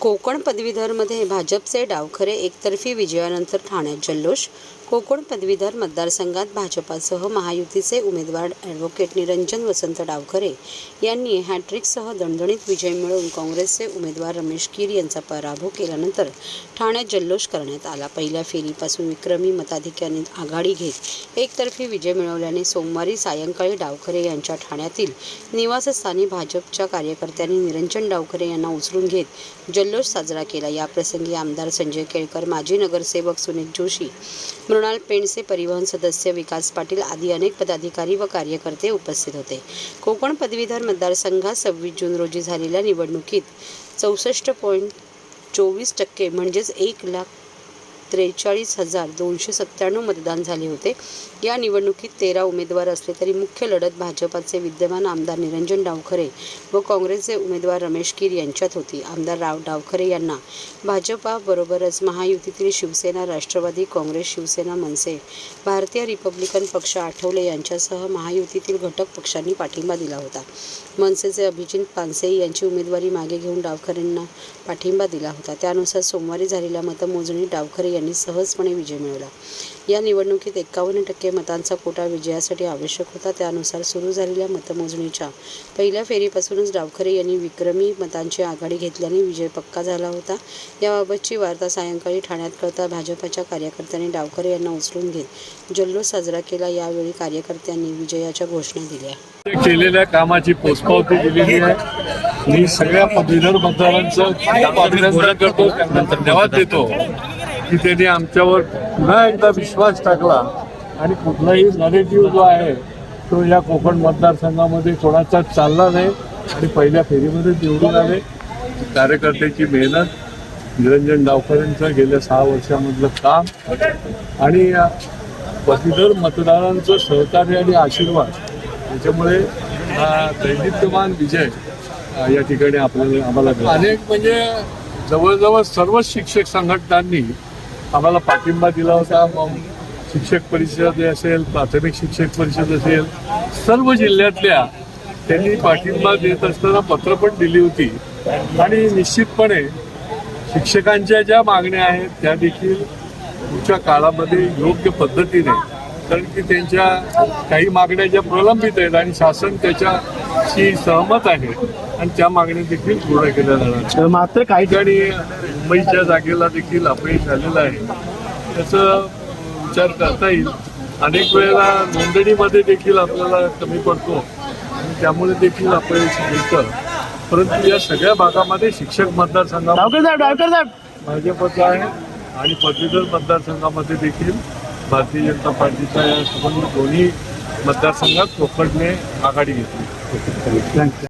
कोकण पदवीधरमध्ये भाजपचे डावखरे एकतर्फी विजयानंतर ठाण्यात जल्लोष कोकण पदवीधर मतदारसंघात भाजपासह महायुतीचे उमेदवार ॲडव्होकेट निरंजन वसंत डावखरे यांनी हॅट्रिकसह दणदणीत विजय मिळवून काँग्रेसचे उमेदवार रमेश कीर यांचा पराभव केल्यानंतर ठाण्यात जल्लोष करण्यात आला. पहिल्या फेरीपासून विक्रमी मताधिक्याने आघाडी घेत एकतर्फी विजय मिळवल्याने सोमवारी सायंकाळी डावखरे यांच्या ठाण्यातील निवासस्थानी भाजपच्या कार्यकर्त्यांनी निरंजन डावखरे यांना उचलून घेत जल्लोष साजरा केला. याप्रसंगी आमदार संजय केळकर माजी नगरसेवक सुनील जोशी मृणाल पेंडसे परिवहन सदस्य विकास पाटील आदी अनेक पदाधिकारी व कार्यकर्ते उपस्थित होते. कोकण पदवीधर मतदारसंघात सव्वीस जून रोजी झालेल्या निवडणुकीत चौसष्ट पॉईंट चोवीस टक्के म्हणजेच एक लाख त्रेचाळीस हजार दोनशे सत्त्याण्णव मतदान झाले होते. या निवडणुकीत तेरा उमेदवार असले तरी मुख्य लढत भाजपाचे विद्यमान आमदार निरंजन डावखरे व काँग्रेसचे उमेदवार रमेश कीर यांच्यात होती. आमदार राव डावखरे यांना भाजपाबरोबरच महायुतीतील शिवसेना राष्ट्रवादी काँग्रेस शिवसेना मनसे भारतीय रिपब्लिकन पक्ष आठवले यांच्यासह महायुतीतील घटक पक्षांनी पाठिंबा दिला होता. मनसेचे अभिजित पानसे यांची उमेदवारी मागे घेऊन डावखरेंना पाठिंबा दिला होता. त्यानुसार सोमवारी झालेल्या मतमोजणीत डावखरे यांनी सहजपणे विजय मिळवला. या निवडणुकीत एकावन्न टक्के मतांचा कोटा विजयासाठी आवश्यक होता. त्यानुसार सुरू झालेल्या मतमोजणीच्या पहिल्या फेरीपासूनच डावखरे यांनी विक्रमी मतांची आघाडी घेतल्याने विजय पक्का झाला होता. याबाबतची वार्ता सायंकाळी ठाण्यात कळता भाजपाच्या कार्यकर्त्यांनी डावखरे यांना उचलून घेत जल्लोष साजरा केला. यावेळी कार्यकर्त्यांनी विजयाच्या घोषणा दिल्या. केलेल्या कामाची पोचपावती दिलेली आहे. मी सगळ्या पदवीधर मतदारांचं अभिनंदन करतो धन्यवाद देतो. की त्यांनी आमच्यावर पुन्हा एकदा विश्वास टाकला. आणि कुठलाही नरेटिव्ह जो आहे तो या कोकण मतदारसंघामध्ये कोणाचा चालला नाही. आणि पहिल्या फेरीमध्ये निवडून आले. कार्यकर्त्याची मेहनत निरंजन डावकरांचं गेल्या सहा वर्षामधलं काम आणि पदवीधर मतदारांचं सहकार्य आणि आशीर्वाद त्याच्यामुळे हा दैदिप्यमान विजय या ठिकाणी आपल्याला आम्हाला अनेक म्हणजे जवळजवळ सर्वच शिक्षक संघटनांनी आम्हाला पाठिंबा दिला होता. मग शिक्षक परिषद असेल प्राथमिक शिक्षक परिषद असेल सर्व जिल्ह्यातल्या त्यांनी पाठिंबा देत असताना पत्र पण दिली होती. आणि निश्चितपणे शिक्षकांच्या ज्या मागण्या आहेत त्या देखील पुढच्या काळामध्ये योग्य पद्धतीने कारण की त्यांच्या काही मागण्या ज्या प्रलंबित आहेत आणि शासन त्याच्याशी सहमत आहे आणि त्या मागण्या देखील पूर्ण केल्या जाणार मात्र काही ठिकाणी मुंबईच्या जागेला देखील अपयश झालेलं आहे. त्याचं विचार करता येईल. अनेक वेळेला नोंदणीमध्ये देखील आपल्याला कमी पडतो. आणि त्यामुळे देखील अपयश मिळतं. परंतु या सगळ्या भागामध्ये शिक्षक मतदारसंघामध्ये भाजपचा आहे आणि पदवीधर मतदारसंघामध्ये देखील भारतीय जनता पार्टीच्या या संबंधित दोन्ही मतदारसंघात कोकणने आघाडी घेतली. थँक्यू